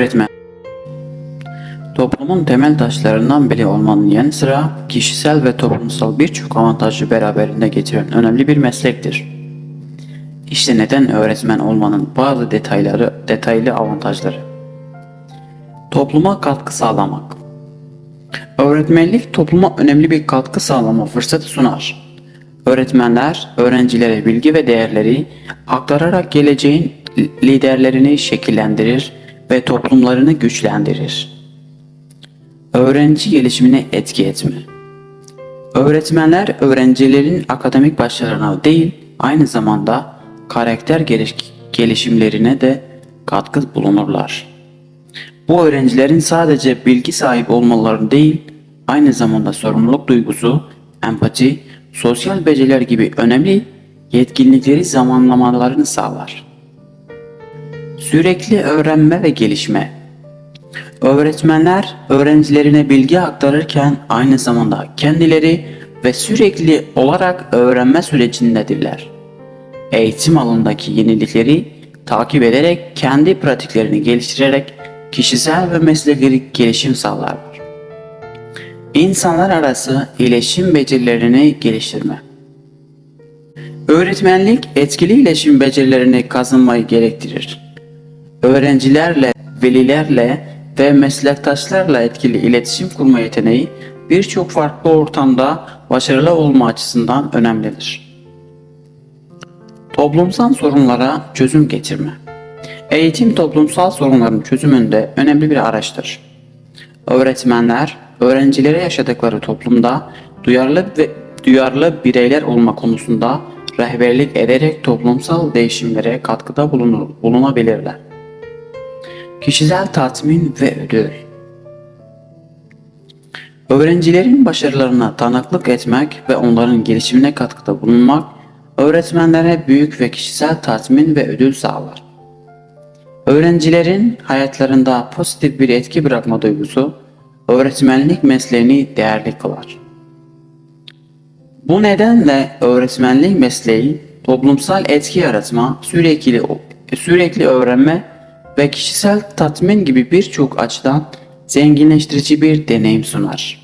Öğretmen Toplumun temel taşlarından biri olmanın yanı sıra kişisel ve toplumsal birçok avantajı beraberinde getiren önemli bir meslektir. İşte neden öğretmen olmanın bazı detayları, detaylı avantajları. Topluma katkı sağlamak. Öğretmenlik topluma önemli bir katkı sağlama fırsatı sunar. Öğretmenler öğrencilere bilgi ve değerleri aktararak geleceğin liderlerini şekillendirir ve toplumlarını güçlendirir. Öğrenci gelişimine etki etme. Öğretmenler öğrencilerin akademik başarılarına değil, aynı zamanda karakter geliş- gelişimlerine de katkı bulunurlar. Bu öğrencilerin sadece bilgi sahibi olmaları değil, aynı zamanda sorumluluk duygusu, empati, sosyal beceriler gibi önemli yetkinlikleri zamanlamalarını sağlar. Sürekli öğrenme ve gelişme. Öğretmenler öğrencilerine bilgi aktarırken aynı zamanda kendileri ve sürekli olarak öğrenme sürecindedirler. Eğitim alanındaki yenilikleri takip ederek kendi pratiklerini geliştirerek kişisel ve mesleki gelişim sağlarlar. İnsanlar arası iletişim becerilerini geliştirme. Öğretmenlik etkili iletişim becerilerini kazanmayı gerektirir. Öğrencilerle, velilerle ve meslektaşlarla etkili iletişim kurma yeteneği birçok farklı ortamda başarılı olma açısından önemlidir. Toplumsal sorunlara çözüm getirme. Eğitim toplumsal sorunların çözümünde önemli bir araçtır. Öğretmenler, öğrencilere yaşadıkları toplumda duyarlı ve duyarlı bireyler olma konusunda rehberlik ederek toplumsal değişimlere katkıda bulunur, bulunabilirler. Kişisel tatmin ve ödül Öğrencilerin başarılarına tanıklık etmek ve onların gelişimine katkıda bulunmak, öğretmenlere büyük ve kişisel tatmin ve ödül sağlar. Öğrencilerin hayatlarında pozitif bir etki bırakma duygusu, öğretmenlik mesleğini değerli kılar. Bu nedenle öğretmenlik mesleği toplumsal etki yaratma, sürekli sürekli öğrenme ve kişisel tatmin gibi birçok açıdan zenginleştirici bir deneyim sunar.